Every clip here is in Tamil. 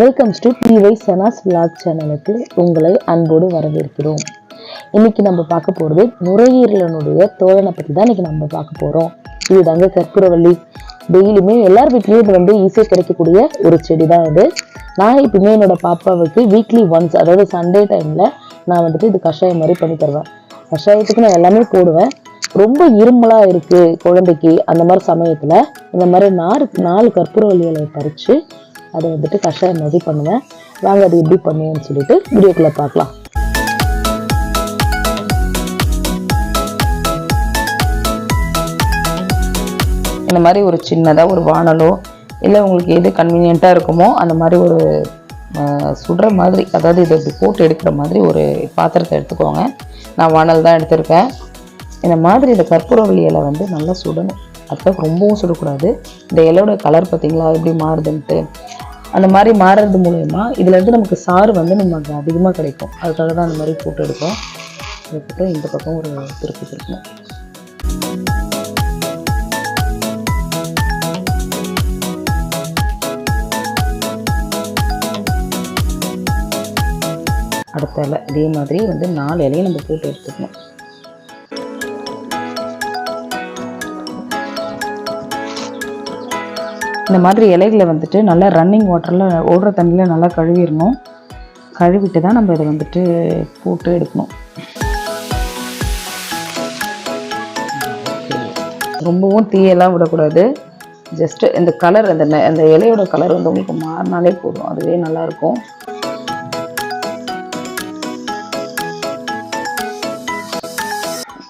வெல்கம்ஸ் டு டிவை சனாஸ் விளாக் சேனலுக்கு உங்களை அன்போடு வரவேற்கிறோம். இன்னைக்கு நம்ம பார்க்க போகிறது நுரையீரலனுடைய தோழனை பற்றி தான் இன்னைக்கு நம்ம பார்க்க போகிறோம் இதுதாங்க கற்பூரவள்ளி. டெய்லியுமே எல்லார் வீட்லேயும் இது வந்து ஈஸியாக கிடைக்கக்கூடிய ஒரு செடி தான் இது. நான் எப்பவுமே என்னோட பாப்பாவுக்கு வீக்லி ஒன்ஸ் அதாவது சண்டே டைமில் நான் வந்துட்டு இது கஷாயம் மாதிரி பண்ணி தருவேன். கஷாயத்துக்கு நான் எல்லாமே போடுவேன். ரொம்ப இருமலாக இருக்குது குழந்தைக்கு அந்த மாதிரி சமயத்தில். இந்த மாதிரி நாலு நாலு கற்பூரவள்ளிகளை பறித்து அதை வந்துட்டு கஷாயம் மாதிரி பண்ணுவேன். வாங்க அது எப்படி பண்ணுவேன்னு சொல்லிட்டு வீடியோக்குள்ளே பார்க்கலாம். இந்த மாதிரி ஒரு சின்னதாக ஒரு வானலோ இல்லை உங்களுக்கு எது கன்வீனியண்ட்டாக இருக்குமோ அந்த மாதிரி ஒரு சுடுற மாதிரி அதாவது இதை இப்படி போட்டு எடுக்கிற மாதிரி ஒரு பாத்திரத்தை எடுத்துக்கோங்க. நான் வானல் தான் எடுத்திருக்கேன். இந்த மாதிரி இந்த கற்பூரவள்ளி இலை வந்து நல்லா சுடணும். அப்போ ரொம்பவும் சுடக்கூடாது. இந்த இலையோட கலர் பார்த்தீங்களா எப்படி மாறுதுன்ட்டு. அந்த மாதிரி மாறுறது மூலயமா இதுலேருந்து நமக்கு சாறு வந்து நமக்கு அதிகமாக கிடைக்கும். அதுக்காக தான் அந்த மாதிரி போட்டு எடுப்போம் அதுக்கப்புறம் இந்த பக்கம் ஒரு திருப்பி திருப்பணும் அடுத்த இலை. இதே மாதிரி வந்து நாலு இலையை நம்ம போட்டு எடுத்துக்கணும். இந்த மாதிரி இலைகளை வந்துட்டு நல்லா ரன்னிங் வாட்டரில் ஓடுற தண்ணியில் நல்லா கழுவிடணும். கழுவிட்டு தான் நம்ம இதை வந்துட்டு போட்டு எடுக்கணும். ரொம்பவும் தீயெல்லாம் விடக்கூடாது. ஜஸ்ட்டு இந்த கலர் அந்த அந்த இலையோட கலர் வந்து உங்களுக்கு மாறினாலே போதும். அதுவே நல்லாயிருக்கும்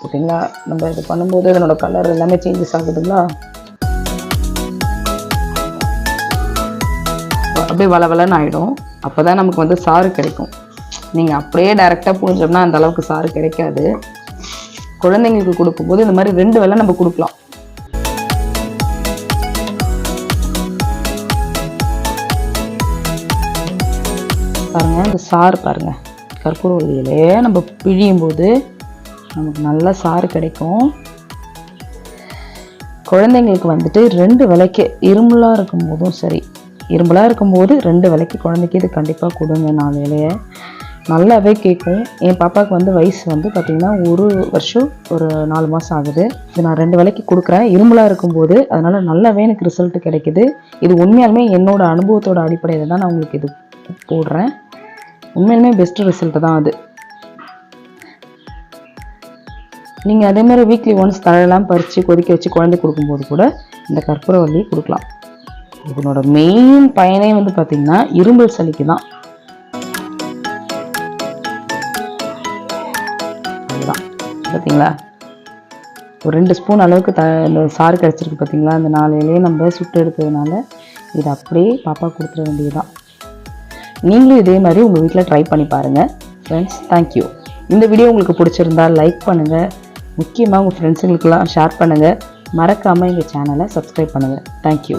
ஓகேங்களா? நம்ம இது பண்ணும்போது இதனோட கலர் எல்லாமே சேஞ்சஸ் ஆகுதுங்களா? அப்படியே வளவலன்னு ஆகிடும் அப்போ தான் நமக்கு வந்து சாறு கிடைக்கும். நீங்கள் அப்படியே டைரெக்டாக புழிஞ்சோம்னா அந்த அளவுக்கு சாறு கிடைக்காது. குழந்தைங்களுக்கு கொடுக்கும்போது இந்த மாதிரி ரெண்டு வேலை நம்ம கொடுக்கலாம். பாருங்க இந்த சாறு பாருங்க. கற்பூரவள்ளியிலே நம்ம பிழியும் போது நமக்கு நல்ல சாறு கிடைக்கும். குழந்தைங்களுக்கு வந்துட்டு ரெண்டு விலைக்கு இரும்பலாக இருக்கும்போதும் சரி இரும்பலாக இருக்கும்போது ரெண்டு விலைக்கு குழந்தைக்கு இது கண்டிப்பாக கொடுங்க நாலு வேலையை நல்லாவே கேட்கும். என் பாப்பாவுக்கு வந்து வயசு வந்து பார்த்திங்கன்னா ஒரு வருஷம் ஒரு நாலு மாதம் ஆகுது. இது நான் ரெண்டு விலைக்கு கொடுக்குறேன். இரும்பலாக இருக்கும்போது அதனால் நல்லாவே எனக்கு ரிசல்ட் கிடைக்குது. இது உண்மையாலுமே என்னோடய அனுபவத்தோட அடிப்படையில் தான் நான் உங்களுக்கு இது போடுறேன். உண்மையிலுமே பெஸ்ட்டு ரிசல்ட் தான் அது. நீங்கள் அதே மாதிரி வீக்லி ஒன்ஸ் தழையெல்லாம் பறித்து கொதிக்க வச்சு குழந்தை கொடுக்கும்போது கூட இந்த கற்பூரவள்ளி கொடுக்கலாம். இதனோட மெயின் பயனே வந்து பார்த்திங்கன்னா இரும்பல் சளிக்கு தான். அதுதான். பார்த்தீங்களா ஒரு ரெண்டு ஸ்பூன் அளவுக்கு த இந்த சாறு கிடச்சிருக்கு பார்த்தீங்களா அந்த நாளையிலே நம்ம சுட்டு எடுத்ததுனால இதை அப்படியே பாப்பா கொடுத்துட வேண்டியதுதான். நீங்களும் இதே மாதிரி உங்கள் வீட்டில் ட்ரை பண்ணி பாருங்கள் ஃப்ரெண்ட்ஸ் தேங்க்யூ இந்த வீடியோ உங்களுக்கு பிடிச்சிருந்தா லைக் பண்ணுங்கள் முக்கியமாக உங்கள் ஃப்ரெண்ட்ஸுங்களுக்கெல்லாம் ஷேர் பண்ணுங்கள் மறக்காமல் எங்கள் சேனலை சப்ஸ்கிரைப் பண்ணுங்கள் தேங்க்யூ